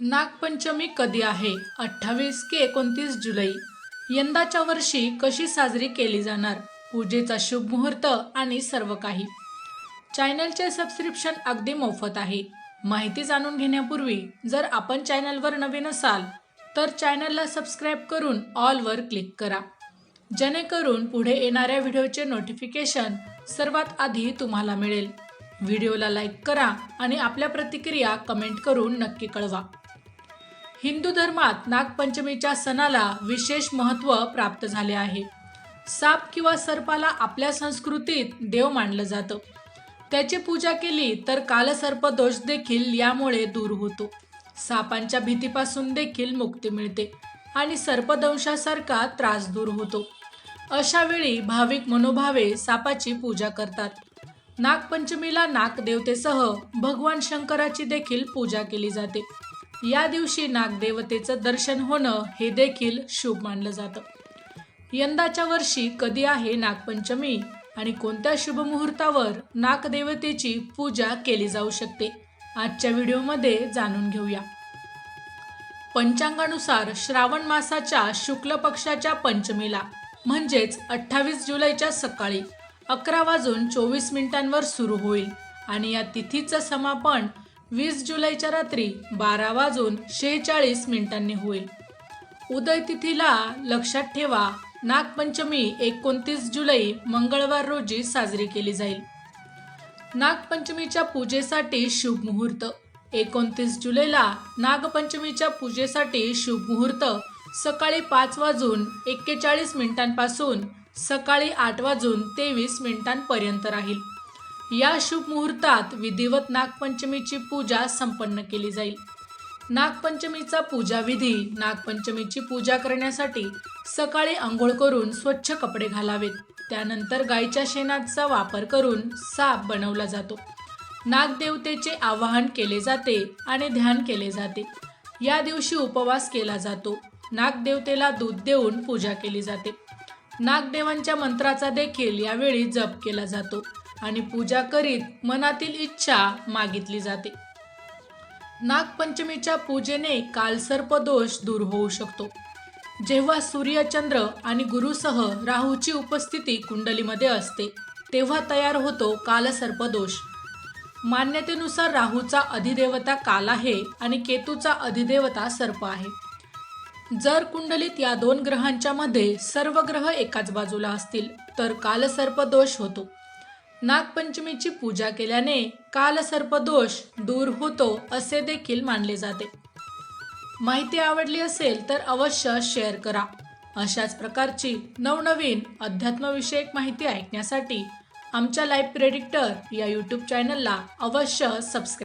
नागपंचमी कधी आहे? अठ्ठावीस की एकोणतीस जुलै. यंदाच्या वर्षी कशी साजरी केली जाणार? पूजेचा शुभ मुहूर्त आणि सर्व काही. चॅनलचे सबस्क्रिप्शन अगदी मोफत आहे. माहिती जाणून घेण्यापूर्वी जर आपण चॅनलवर नवीन असाल तर चॅनलला सबस्क्राईब करून ऑलवर क्लिक करा. जेणेकरून पुढे येणाऱ्या व्हिडिओचे नोटिफिकेशन सर्वात आधी तुम्हाला मिळेल. व्हिडिओला लाईक करा आणि आपल्या प्रतिक्रिया कमेंट करून नक्की कळवा. हिंदू धर्मात नागपंचमीच्या सणाला विशेष महत्त्व प्राप्त झाले आहे. साप किंवा सर्पाला आपल्या संस्कृतीत देव मानलं जातं. त्याची पूजा केली तर कालसर्प दोष देखील यामुळे दूर होतो. सापांच्या भीतीपासून देखील मुक्ती मिळते आणि सर्पदंशासारखा त्रास दूर होतो. अशा वेळी भाविक मनोभावे सापाची पूजा करतात. नागपंचमीला नागदेवतेसह भगवान शंकराची देखील पूजा केली जाते. या दिवशी नागदेवतेचं दर्शन होणं हे देखील शुभ मानलं जातं. यंदाच्या वर्षी कधी आहे नागपंचमी आणि कोणत्या शुभ मुहूर्तावर नागदेवतेची पूजा केली जाऊ शकते? आजच्या व्हिडिओमध्ये जाणून घेऊया. पंचांगानुसार श्रावण मासाच्या शुक्ल पक्षाच्या पंचमीला म्हणजेच अठ्ठावीस जुलैच्या सकाळी अकरा वाजून चोवीस मिनिटांवर सुरू होईल आणि या तिथीचं समापन वीस जुलैच्या रात्री बारा वाजून शेहेचाळीस मिनिटांनी होईल. उदय तिथीला लक्षात ठेवा नागपंचमी एकोणतीस जुलै मंगळवार रोजी साजरी केली जाईल. नागपंचमीच्या पूजेसाठी शुभ मुहूर्त. एकोणतीस जुलैला नागपंचमीच्या पूजेसाठी शुभ मुहूर्त. सकाळी पाच वाजून एक्केचाळीस मिनिटांपासून सकाळी आठ वाजून तेवीस मिनिटांपर्यंत राहील. या शुभ मुहूर्तात विधिवत नागपंचमीची पूजा संपन्न केली जाईल. नागपंचमीचा पूजा विधी नागपंचमीची पूजा करण्यासाठी सकाळी आंघोळ करून स्वच्छ कपडे घालावेत. त्यानंतर गायीच्या शेणाचा वापर करून साप बनवला जातो. नागदेवतेचे आवाहन केले जाते आणि ध्यान केले जाते. या दिवशी उपवास केला जातो. नागदेवतेला दूध देऊन पूजा केली जाते. नागदेवांच्या मंत्राचा देखील यावेळी जप केला जातो. आणि पूजा करीत मनातील इच्छा मागितली जाते. नागपंचमीच्या पूजेने कालसर्प दोष दूर होऊ शकतो. जेव्हा सूर्यचंद्र आणि गुरुसह राहूची उपस्थिती कुंडलीमध्ये असते तेव्हा तयार होतो कालसर्प दोष. मान्यतेनुसार राहूचा अधिदेवता काल आहे आणि केतूचा अधिदेवता सर्प आहे. जर कुंडलीत या दोन ग्रहांच्या मध्ये सर्व ग्रह एकाच बाजूला असतील तर कालसर्प दोष होतो. नागपंचमीची पूजा केल्याने कालसर्पदोष दूर होतो असे देखील मानले जाते. माहिती आवडली असेल तर अवश्य शेअर करा. अशाच प्रकारची नवनवीन अध्यात्मविषयक माहिती ऐकण्यासाठी आमच्या लाईव्ह प्रेडिक्टर या यूट्यूब चॅनलला अवश्य सबस्क्राईब